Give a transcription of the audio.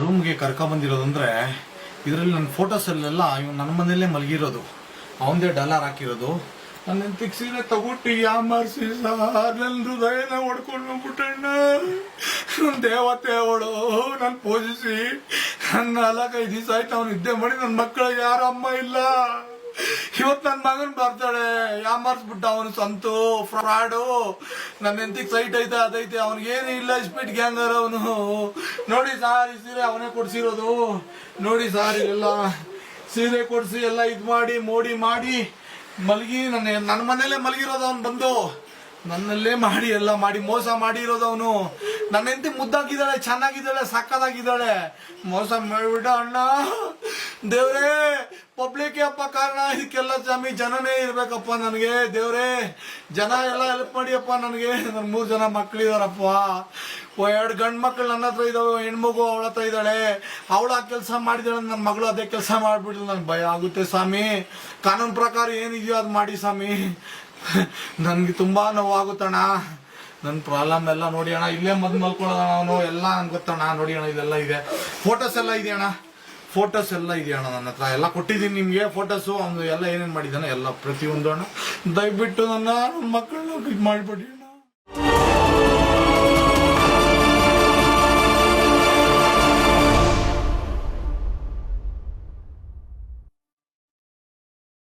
ರೂಮ್ಗೆ ಕರ್ಕೊಂಬಂದಿರೋದು ಅಂದರೆ ಇದರಲ್ಲಿ ನನ್ನ ಫೋಟೋಸಲ್ಲೆಲ್ಲ ಇವ್ನು ನನ್ನ ಮನೆಯಲ್ಲೇ ಮಲಗಿರೋದು. ಅವಂದೇ ಡಾಲರ್ ಹಾಕಿರೋದು. ನನ್ನ ಸೀರೆ ತಗೊಟ್ಟು ಯಾಮಾರಿಸಿ ಸಾರ್, ನನ್ನ ಹೃದಯನ ಹೊಡ್ಕೊಂಡು ಬಿಟ್ಟಣ್ಣ ನನ್ನ ದೇವತೆ ಅವಳು ನನ್ನ ಪೂಜಿಸಿ ನನ್ನ ನಾಲ್ಕೈದು ದಿವಸ ಆಯ್ತು ಅವ್ನು ನಿದ್ದೆ ಮಾಡಿ ನನ್ನ ಮಕ್ಕಳಿಗೆ ಯಾರ ಅಮ್ಮ ಇಲ್ಲ. ಇವತ್ತು ನನ್ನ ಮಗನ್ ಬರ್ತಾಳೆ. ಯಾಮಾರ್ಸ್ಬಿಟ್ಟ ಅವನು ಸಂತು? ಫ್ರಾಡು. ನನ್ನ ಹೆಂಡತಿಗೆ ಸೈಟ್ ಐತೆ, ಅದೈತೆ. ಅವ್ನಿಗೇನು ಇಲ್ಲ ಸ್ಪೀಡ್ ಗ್ಯಾಂಗರ್ ಅವನು. ನೋಡಿ ಸಾರ್ ಈ ಸೀರೆ ಅವನೇ ಕೊಡ್ಸಿರೋದು. ನೋಡಿ ಸಾರ್ ಇಲ್ಲೆಲ್ಲ ಸೀರೆ ಕೊಡ್ಸಿ, ಎಲ್ಲ ಇದು ಮಾಡಿ, ಮೋಡಿ ಮಾಡಿ, ಮಲಗಿ ನನ್ನ ನನ್ನ ಮನೇಲೆ ಮಲಗಿರೋದು ಅವ್ನು ಬಂದು. ನನ್ನಲ್ಲೇ ಮಾಡಿ, ಎಲ್ಲ ಮಾಡಿ, ಮೋಸ ಮಾಡಿರೋದು ಅವನು. ನನ್ನ ಹೆಂಡತಿ ಮುದ್ದಾಗಿದ್ದಾಳೆ, ಚೆನ್ನಾಗಿದ್ದಾಳೆ ಸಕ್ಕದಾಗಿದ್ದಾಳೆ ಮೋಸ ಮಾಡಿಬಿಟ್ಟ ಅಣ್ಣ. ದೇವ್ರೇ ಪಬ್ಲಿಕ್ ಅಪ್ಪ ಕಾರಣ, ಇದಕ್ಕೆಲ್ಲ ಸ್ವಾಮಿ ಜನನೇ ಇರ್ಬೇಕಪ್ಪ ನನಗೆ. ದೇವ್ರೇ, ಜನ ಎಲ್ಲ ಹೆಲ್ಪ್ ಮಾಡಿಯಪ್ಪ ನನಗೆ. ನನ್ನ ಮೂರು ಜನ ಮಕ್ಳಿದಾರಪ್ಪ. ಓ, ಎರಡು ಗಂಡು ಮಕ್ಳು ನನ್ನ ಹತ್ರ ಇದಾವೆ ಹೆಣ್ಮಗು ಅವಳ ಹತ್ರ ಇದ್ದಾಳೆ. ಅವಳು ಆ ಕೆಲಸ ಮಾಡಿದಾಳೆ ನನ್ನ ಮಗಳು ಅದೇ ಕೆಲಸ ಮಾಡ್ಬಿಟ್ಲು. ನನಗೆ ಭಯ ಆಗುತ್ತೆ ಸ್ವಾಮಿ. ಕಾನೂನು ಪ್ರಕಾರ ಏನಿದೆಯೋ ಅದು ಮಾಡಿ ಸ್ವಾಮಿ. ನನಗೆ ತುಂಬಾ ನೋವಾಗುತ್ತಣ್ಣ ನನ್ನ ಪ್ರಾಬ್ಲಮ್ ಎಲ್ಲ ನೋಡಿ ಅಣ್ಣ, ಇಲ್ಲೇ ಮದ್ ಮಲ್ಕೊಳ್ಳೋಣ ಅವನು, ಎಲ್ಲ ನನ್ಗೆ ಗೊತ್ತಣ್ಣ. ನೋಡಿ ಅಣ್ಣ, ಇದೆಲ್ಲ ಇದೆ. ಫೋಟೋಸ್ ಎಲ್ಲ ಇದೆಯಣ್ಣ ಫೋಟೋಸ್ ಎಲ್ಲ ಇದೆಯಣ್ಣ ನನ್ನ ಹತ್ರ? ಎಲ್ಲ ಕೊಟ್ಟಿದ್ದೀನಿ ನಿಮಗೆ ಫೋಟೋಸು ಅವನು ಎಲ್ಲ ಏನೇನು ಮಾಡಿದ್ದಾನೆ ಎಲ್ಲ ಪ್ರತಿಯೊಂದು ಅಣ್ಣ. ದಯವಿಟ್ಟು ನನ್ನ ನನ್ನ ಮಕ್ಕಳನ್ನ ಇದು ಮಾಡಿಬಿಡಿ